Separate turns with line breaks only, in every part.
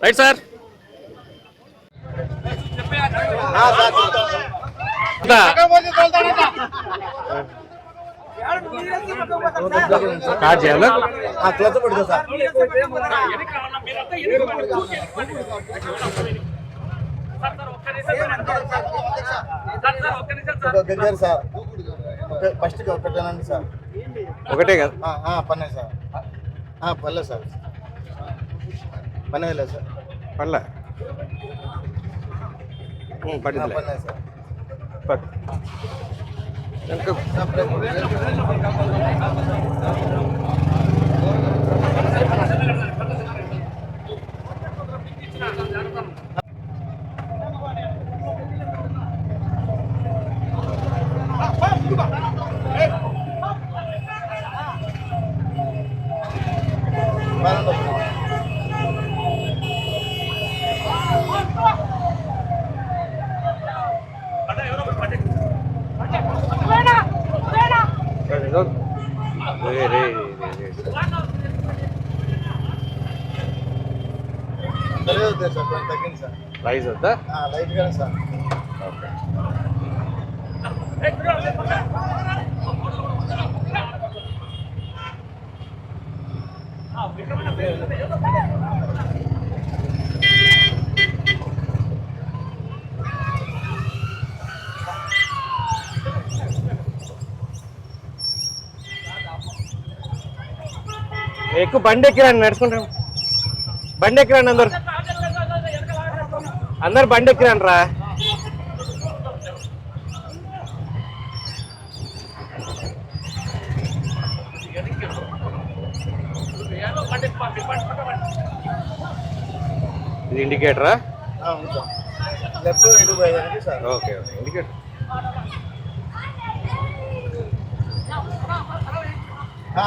Right sir start చేయాలా
clutch పడుతుంది sir first పెట్టానండి సార్
ఒకటే కదా?
ఆ, ఆ, పన్నే సార్. ఆ, పర్లేదు సార్. பண்ணதில்ல
சார். பண்ணல.
ம்
பண்ணல.
சார். எனக்கு
Come on.
సరే. అవుతుంది సార్ కొంచెం తగ్గింది సార్
రైస్ వద్దా?
ఆ, లైట్ గానే సార్.
ఓకే ఎక్కువ బండి ఎక్కిరండి నడుచుకుంటాం. బండి ఎక్కిరండి అందరు. అందరు బండి ఎక్కిరండి రా ఇది ఇండికేటరా? Okay okay. ఇండికేటర్.
ఆ,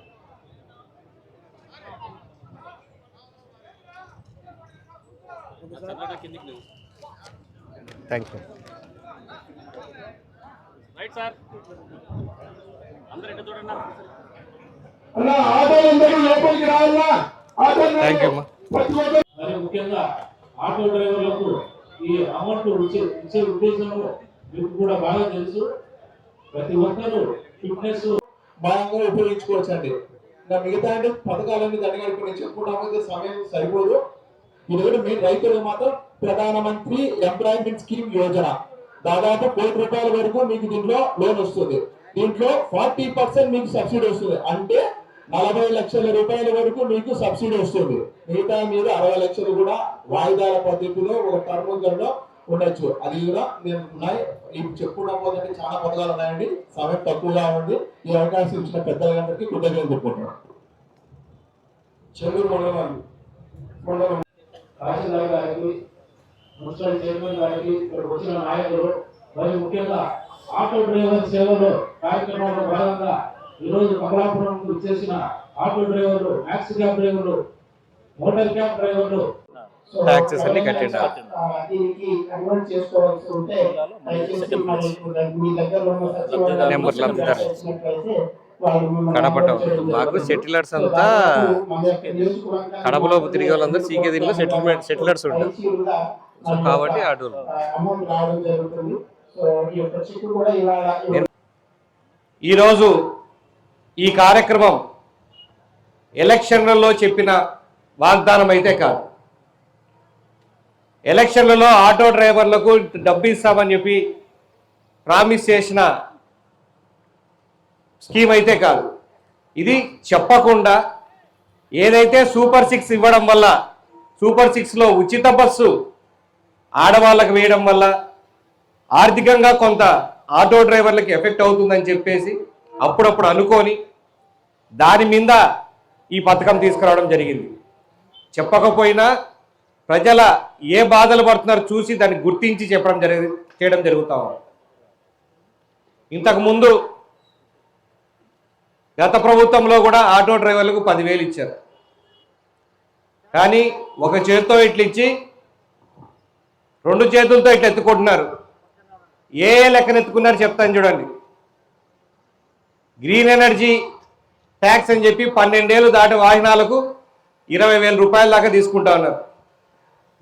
థ్యాంక్ యూ
మరి ముఖ్యంగా ఆటో డ్రైవర్లకు ఈ అమౌంట్ ఇచ్చే ఉద్దేశంలో మీకు కూడా బాగా తెలుసు. ప్రతి ఒక్కరూ ఫిట్నెస్
బాగా ఉపయోగించుకోవచ్చండి. ఇంకా మిగతా అంటే పథకాలన్నీ దండగడుకుని చెప్పుకోవడానికి సమయం సరిపోదు. ఎందుకంటే మీ రైతులకు మాత్రం ప్రధానమంత్రి ఎంప్లాయ్మెంట్ స్కీమ్ యోజన. దాదాపు కోటి రూపాయల వరకు మీకు దీంట్లో లోన్ వస్తుంది. దీంట్లో ఫార్టీ పర్సెంట్ మీకు సబ్సిడీ వస్తుంది. అంటే నలభై లక్షల రూపాయల వరకు మీకు సబ్సిడీ వస్తుంది. మిగతా మీరు అరవై లక్షలు కూడా వాయిదాల పద్ధతిలో ఒక టర్మ్లో ఉండొచ్చు. అది కూడా నేను ఉన్నాయి. ఇప్పుడు చెప్పుకున్న పోదంటే చాలా పథకాలు ఉన్నాయండి. సమయం తక్కువగా ఉంది. ఈ అవకాశం ఇచ్చిన పెద్దలందరికీ కృతజ్ఞతలు చెప్పుకుంటున్నాను. చెల్లూరు మండలం మండలం
తహసీల్దార్ గారికి మున్సిపల్ చైర్మన్ గారికి ఇక్కడ వచ్చిన నాయకులు మరి ముఖ్యంగా ఆటో డ్రైవర్ సేవలో కార్యక్రమంలో భాగంగా ఈరోజు కమలాపురం చేసిన ఆటో డ్రైవర్లు మ్యాక్స్ క్యాబ్ డ్రైవర్లు మోటార్ క్యాబ్ డ్రైవర్లు
అన్ని కట్టిండా?
దీనికి కన్వర్ట్ చేసుకోవాల్సి ఉంటే దయచేసి మీ దగ్గర ఉన్న సచివాలయం
నెంబర్ లబ్ధిదారు.
చేయడం
మాకు. సెటిలర్స్ అంతా కడపలో తిరిగే వాళ్ళందరూ సీకే దీనిలో సెటిల్మెంట్ సెటిలర్స్ ఉంటారు. సో కాబట్టి
ఇలా
ఈరోజు ఈ కార్యక్రమం ఎలక్షన్లలో చెప్పిన వాగ్దానం అయితే కాదు. ఎలక్షన్లలో ఆటో డ్రైవర్లకు డబ్బు ఇస్తామని చెప్పి ప్రామిస్ చేసిన స్కీమ్ అయితే కాదు. ఇది చెప్పకుండా ఏదైతే సూపర్ సిక్స్ ఇవ్వడం వల్ల సూపర్ సిక్స్లో ఉచిత బస్సు ఆడవాళ్ళకు వేయడం వల్ల ఆర్థికంగా కొంత ఆటో డ్రైవర్లకు ఎఫెక్ట్ అవుతుందని చెప్పేసి అప్పుడప్పుడు అనుకొని దాని మీద ఈ పథకం తీసుకురావడం జరిగింది. చెప్పకపోయినా ప్రజల ఏ బాధలు పడుతున్నారో చూసి దాన్ని గుర్తించి చెప్పడం జరిగి చేయడం జరుగుతా ఇంతకుముందు గత ప్రభుత్వంలో కూడా ఆటో డ్రైవర్లకు పదివేలు ఇచ్చారు. కానీ ఒక చేతితో ఇట్లా ఇచ్చి రెండు చేతులతో ఇట్లా ఎత్తుకుంటున్నారు. ఏ లెక్కన ఎత్తుకున్నారు చెప్తాను చూడండి. గ్రీన్ ఎనర్జీ ట్యాక్స్ అని చెప్పి పన్నెండేళ్ళు దాటి వాహనాలకు ఇరవై వేల రూపాయల దాకా తీసుకుంటా ఉన్నారు.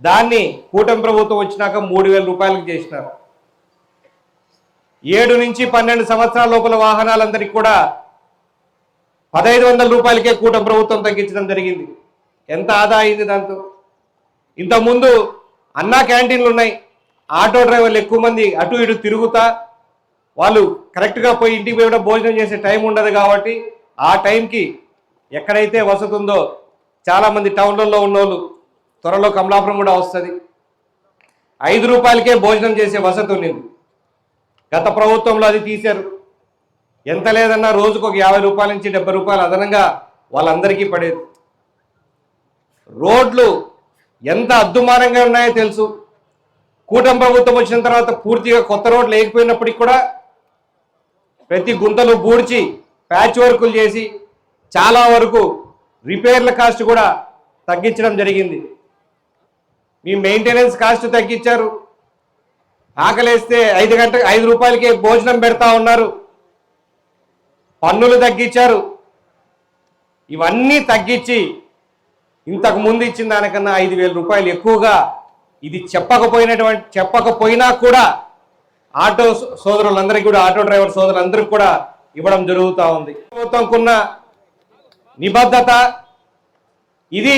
దాన్ని కూటమి ప్రభుత్వం వచ్చినాక మూడు వేల రూపాయలకు చేసినారు. ఏడు నుంచి పన్నెండు సంవత్సరాల లోపల వాహనాలందరికీ కూడా పదహైదు వందల రూపాయలకే కూటమి ప్రభుత్వం తగ్గించడం జరిగింది. ఎంత ఆదా అయింది దాంతో? ఇంతకుముందు అన్నా క్యాంటీన్లు ఉన్నాయి. ఆటో డ్రైవర్లు ఎక్కువ మంది అటు ఇటు తిరుగుతా వాళ్ళు కరెక్ట్గా పోయి ఇంటికి పోయి కూడా భోజనం చేసే టైం ఉండదు కాబట్టి ఆ టైంకి ఎక్కడైతే వసతి ఉందో చాలామంది టౌన్లలో ఉన్నోళ్ళు త్వరలో కమలాపురం కూడా వస్తుంది. ఐదు రూపాయలకే భోజనం చేసే వసతి ఉండింది గత ప్రభుత్వంలో అది తీశారు. ఎంత లేదన్నా రోజుకు ఒక యాభై రూపాయల నుంచి డెబ్బై రూపాయలు అదనంగా వాళ్ళందరికీ పడేది. రోడ్లు ఎంత అద్దుమానంగా ఉన్నాయో తెలుసు. కూటమి ప్రభుత్వం వచ్చిన తర్వాత పూర్తిగా కొత్త రోడ్లు లేకపోయినప్పటికి కూడా ప్రతి గుంతలు బూడ్చి ప్యాచ్ వర్కులు చేసి చాలా వరకు రిపేర్ల కాస్ట్ కూడా తగ్గించడం జరిగింది. మీ మెయింటెనెన్స్ కాస్ట్ తగ్గించారు. ఆకలేస్తే ఐదు గంట ఐదు రూపాయలకే భోజనం పెడతా ఉన్నారు. పన్నులు తగ్గించారు. ఇవన్నీ తగ్గించి ఇంతకు ముందు ఇచ్చిన దానికన్నా ఐదు వేల రూపాయలు ఎక్కువగా ఇది చెప్పకపోయినటువంటి చెప్పకపోయినా కూడా ఆటో సోదరులందరికీ కూడా ఆటో డ్రైవర్ సోదరులందరికీ కూడా ఇవ్వడం జరుగుతూ ఉంది. ప్రభుత్వంకున్న నిబద్ధత ఇది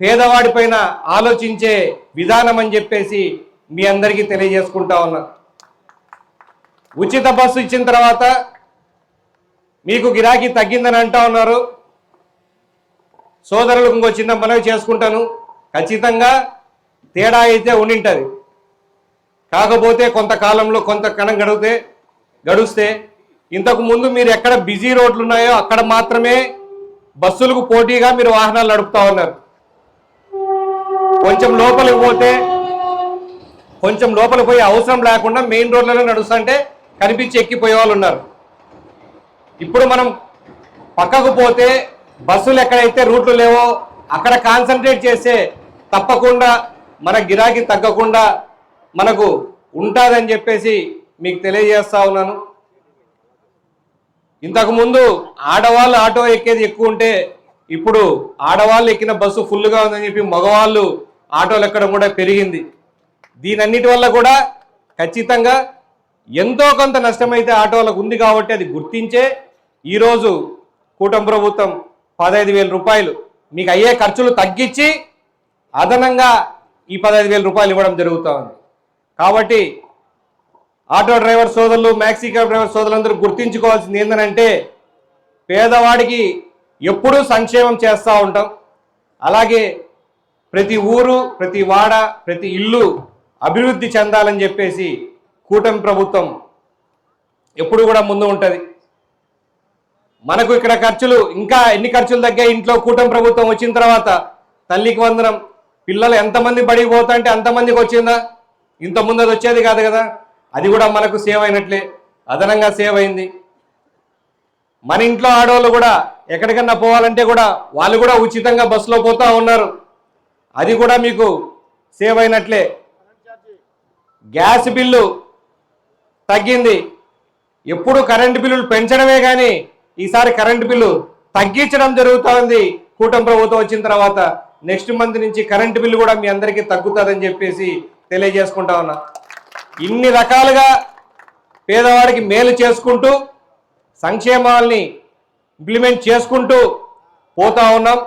పేదవాడిపైన ఆలోచించే విధానం అని చెప్పేసి మీ అందరికీ తెలియజేసుకుంటా ఉన్నా. ఉచిత బస్సు ఇచ్చిన తర్వాత మీకు గిరాకీ తగ్గిందని అంటా ఉన్నారు. సోదరులకు ఇంకో చిన్న మనవి చేసుకుంటాను. ఖచ్చితంగా తేడా అయితే ఉండింటది. కాకపోతే కొంతకాలంలో కొంత కణం గడిగితే గడుస్తే ఇంతకు ముందు మీరు ఎక్కడ బిజీ రోడ్లు ఉన్నాయో అక్కడ మాత్రమే బస్సులకు పోటీగా మీరు వాహనాలు నడుపుతా ఉన్నారు. కొంచెం లోపలికి పోతే కొంచెం లోపలికి పోయి అవసరం లేకుండా మెయిన్ రోడ్లలో నడుస్తుంటే కనిపించి ఎక్కిపోయే వాళ్ళు ఉన్నారు. ఇప్పుడు మనం పక్కకు పోతే బస్సులు ఎక్కడైతే రూట్లు లేవో అక్కడ కాన్సన్ట్రేట్ చేస్తే తప్పకుండా మన గిరాకీ తగ్గకుండా మనకు ఉంటుందని చెప్పేసి మీకు తెలియజేస్తా ఉన్నాను. ఇంతకుముందు ఆడవాళ్ళు ఆటో ఎక్కేది ఎక్కువ ఉంటే ఇప్పుడు ఆడవాళ్ళు ఎక్కిన బస్సు ఫుల్గా ఉందని చెప్పి మగవాళ్ళు ఆటోలు ఎక్కడం కూడా పెరిగింది. దీనన్నిటి వల్ల కూడా ఖచ్చితంగా ఎంతో కొంత నష్టమైతే ఆటోలకు ఉంది కాబట్టి అది గుర్తించే ఈరోజు కూటమి ప్రభుత్వం పదహైదు వేల రూపాయలు మీకు అయ్యే ఖర్చులు తగ్గించి అదనంగా ఈ పదహైదు వేల రూపాయలు ఇవ్వడం జరుగుతూ ఉంది. కాబట్టి ఆటో డ్రైవర్ సోదరులు మ్యాక్సీ క్యాబ్ డ్రైవర్ సోదరులందరూ గుర్తించుకోవాల్సింది ఏంటంటే పేదవాడికి ఎప్పుడూ సంక్షేమం చేస్తూ ఉంటాం. అలాగే ప్రతి ఊరు ప్రతి వాడ ప్రతి ఇల్లు అభివృద్ధి చెందాలని చెప్పేసి కూటమి ప్రభుత్వం ఎప్పుడు కూడా ముందు ఉంటుంది. మనకు ఇక్కడ ఖర్చులు ఇంకా ఎన్ని ఖర్చులు తగ్గాయి ఇంట్లో కూటమి ప్రభుత్వం వచ్చిన తర్వాత తల్లికి వందనం పిల్లలు ఎంతమంది బడికి పోతా అంటే అంతమందికి వచ్చిందా? ఇంత ముందు అది వచ్చేది కాదు కదా. అది కూడా మనకు సేవ్ అయినట్లే. అదనంగా సేవ్ అయింది. మన ఇంట్లో ఆడవాళ్ళు కూడా ఎక్కడికన్నా పోవాలంటే కూడా వాళ్ళు కూడా ఉచితంగా బస్సులో పోతూ ఉన్నారు. అది కూడా మీకు సేవ్ అయినట్లే. గ్యాస్ బిల్లు తగ్గింది. ఎప్పుడు కరెంటు బిల్లులు పెంచడమే కానీ ఈసారి కరెంటు బిల్లు తగ్గించడం జరుగుతోంది. కూటమి ప్రభుత్వం వచ్చిన తర్వాత నెక్స్ట్ మంత్ నుంచి కరెంటు బిల్లు కూడా మీ అందరికీ తగ్గుతుందని చెప్పేసి తెలియజేసుకుంటా ఉన్నా. ఇన్ని రకాలుగా పేదవాడికి మేలు చేసుకుంటూ సంక్షేమాల్ని ఇంప్లిమెంట్ చేసుకుంటూ పోతా ఉన్నాం.